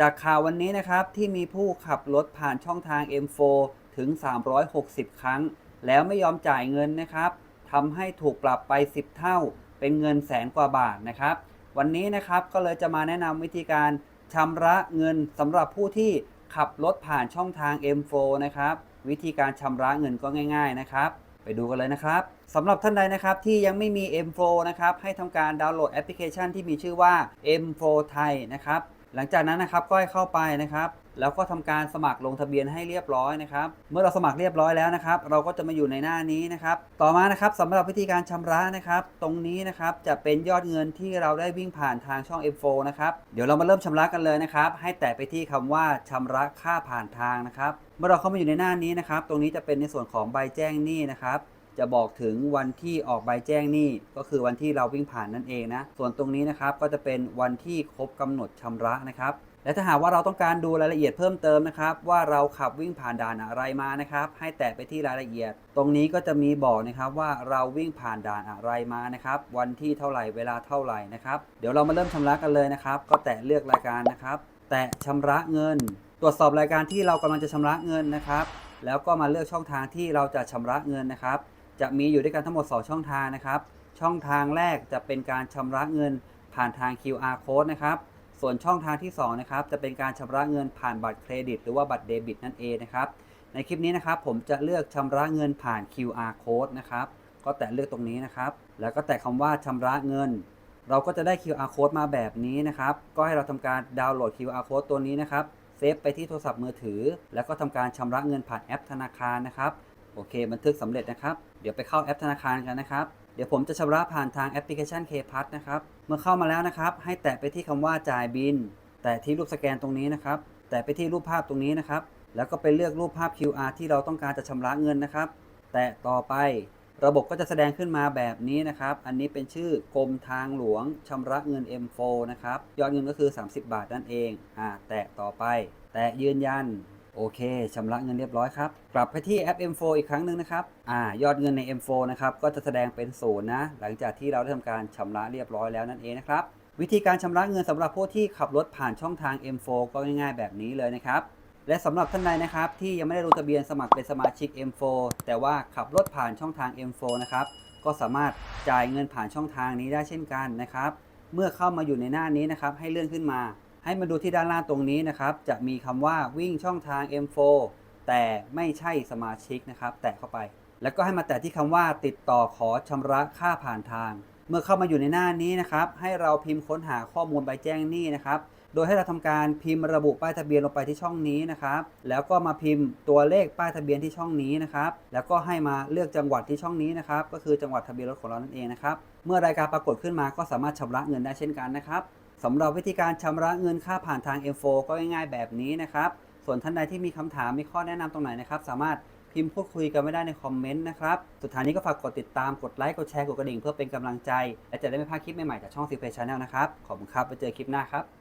จากข่าววันนี้นะครับที่มีผู้ขับรถผ่านช่องทาง M4 ถึง 360 ครั้ง แล้วไม่ยอมจ่ายเงินนะครับทำให้ถูกปรับไป 10 เท่า เป็นเงินแสนกว่าบาทนะครับ วันนี้นะครับก็เลยจะมาแนะนำวิธีการชำระเงินสำหรับผู้ที่ขับรถผ่านช่องทาง M4 นะครับ วิธีการชำระเงินก็ง่าย ๆนะครับ ไปดูกันเลยนะครับสำหรับท่านใดนะครับที่ยังไม่มี M4 นะครับให้ทำการดาวน์โหลดแอปพลิเคชันที่มีชื่อว่า M4 Thai นะครับ หลังจากนั้นนะครับก็ให้เข้าไปนะครับ แล้วก็ทำการสมัครลงทะเบียนให้เรียบร้อยนะครับ เมื่อเราสมัครเรียบร้อยแล้วนะครับ เราก็จะมาอยู่ในหน้านี้นะครับ ต่อมานะครับสำหรับวิธีการชำระนะครับ ตรงนี้นะครับจะเป็นยอดเงินที่เราได้วิ่งผ่านทางช่อง M4 นะครับเดี๋ยวเรามาเริ่มชำระกันเลยนะครับ ให้แตะไปที่คำว่าชำระค่าผ่านทางนะครับ เมื่อเราเข้ามาอยู่ในหน้านี้นะครับ ตรงนี้จะเป็นในส่วนของใบแจ้งหนี้นะครับ จะบอกถึงวันที่ออกใบแจ้งหนี้ก็คือวันที่เราวิ่งผ่านนั่นเองนะ ส่วนตรงนี้นะครับก็จะเป็นวันที่ครบกำหนดชำระนะครับ และถ้าหากว่าเราต้องการดูรายละเอียดเพิ่มเติมนะครับ ว่าเราขับวิ่งผ่านด่านอะไรมานะครับ ให้แตะไปที่รายละเอียด ตรงนี้ก็จะมีบอกนะครับว่าเราวิ่งผ่านด่านอะไรมานะครับ วันที่เท่าไหร่เวลาเท่าไหร่นะครับ เดี๋ยวเรามาเริ่มชำระกันเลยนะครับ ก็แตะเลือกรายการนะครับ แตะชำระเงิน ตรวจสอบรายการที่เรากำลังจะชำระเงินนะครับ แล้วก็มาเลือกช่องทางที่เราจะชำระเงินนะครับ จะมีอยู่ด้วยกันทั้งหมด 2 ช่องทางนะครับ ช่องทางแรกจะเป็นการชำระเงินผ่านทาง QR code นะครับ ส่วนช่องทางที่2นะครับจะเป็นการชำระเงินผ่านบัตรเครดิต หรือว่าบัตรเดบิตนั่นเองนะครับ ในคลิปนี้นะครับผมจะเลือกชำระเงินผ่าน QR code นะครับ ก็แตะเลือกตรงนี้นะครับ แล้วก็แตะคำว่าชำระเงิน เราก็จะได้ QR code มาแบบนี้นะครับ ก็ให้เราทำการดาวน์โหลด QR code ตัวนี้นะครับเซฟไปที่โทรศัพท์มือถือ แล้วก็ทำการชำระเงินผ่านแอปธนาคารนะครับ โอเค บันทึกสำเร็จนะครับ เดี๋ยวไปเข้าแอปธนาคารกันนะครับ เดี๋ยวผมจะชำระผ่านทางแอปพลิเคชัน K p a s นะครับ เมื่อเข้ามาแล้วนะครับ ให้แตะไปที่คำว่าจ่ายบิน แตะที่รูปสแกนตรงนี้นะครับ แตะไปที่รูปภาพตรงนี้นะครับ แล้วก็ไปเลือกรูปภาพ QR ที่เราต้องการจะชำระเงินนะครับ แตะต่อไประบบก็จะแสดงขึ้นมาแบบนี้นะครับ อันนี้เป็นชื่อกรมทางหลวงชำระเงิน M4 นะครับ ยอดเงินก็คือ 30 บาทนั่นเอง อ่า แตะต่อไป แตะยืนยัน โอเคชำระเงินเรียบร้อยครับ กลับไปที่แอป M4 อีกครั้งหนึ่งนะครับ อ่า ยอดเงินใน M4 นะครับ ก็จะแสดงเป็นศูนย์นะ หลังจากที่เราได้ทำการชำระเรียบร้อยแล้วนั่นเองนะครับ วิธีการชำระเงินสำหรับผู้ที่ขับรถผ่านช่องทาง M4 ก็ง่ายๆ แบบนี้เลยนะครับ และสำหรับท่านใดนะครับ ที่ยังไม่ได้ลงทะเบียนสมัครเป็นสมาชิก M4 แต่ว่าขับรถผ่านช่องทาง M4 นะครับ ก็สามารถจ่ายเงินผ่านช่องทางนี้ได้เช่นกันนะครับ เมื่อเข้ามาอยู่ในหน้านี้นะครับ ให้เลื่อนขึ้นมา ให้มาดูที่ด้านล่างตรงนี้นะครับ จะมีคำว่าวิ่งช่องทาง M4 แต่ไม่ใช่สมาชิกนะครับ แตะเข้าไป แล้วก็ให้มาแตะที่คำว่าติดต่อขอชำระค่าผ่านทาง เมื่อเข้ามาอยู่ในหน้านี้นะครับ ให้เราพิมพ์ค้นหาข้อมูลใบแจ้งหนี้นะครับ โดยให้เราทำการพิมพ์ระบุป้ายทะเบียนลงไปที่ช่องนี้นะครับ แล้วก็มาพิมพ์ตัวเลขป้ายทะเบียนที่ช่องนี้นะครับ แล้วก็ให้มาเลือกจังหวัดที่ช่องนี้นะครับ ก็คือจังหวัดทะเบียนรถของเรานั่นเองนะครับ เมื่อรายการปรากฏขึ้นมาก็สามารถชำระเงินได้เช่นกันนะครับ สำหรับวิธีการชำระเงินค่าผ่านทาง M4 ก็ง่ายๆแบบนี้นะครับ ส่วนท่านใดที่มีคำถามมีข้อแนะนำตรงไหนนะครับ สามารถพิมพ์พูดคุยกันไม่ได้ในคอมเมนต์นะครับ สุดท้ายนี้ก็ฝากกดติดตาม กดไลค์ กดแชร์ กดกระดิ่งเพื่อเป็นกำลังใจ และจะได้ไม่พลาดคลิปใหม่ๆจากช่องซีเพชชาแนลนะครับ ขอบคุณครับ ไปเจอคลิปหน้าครับ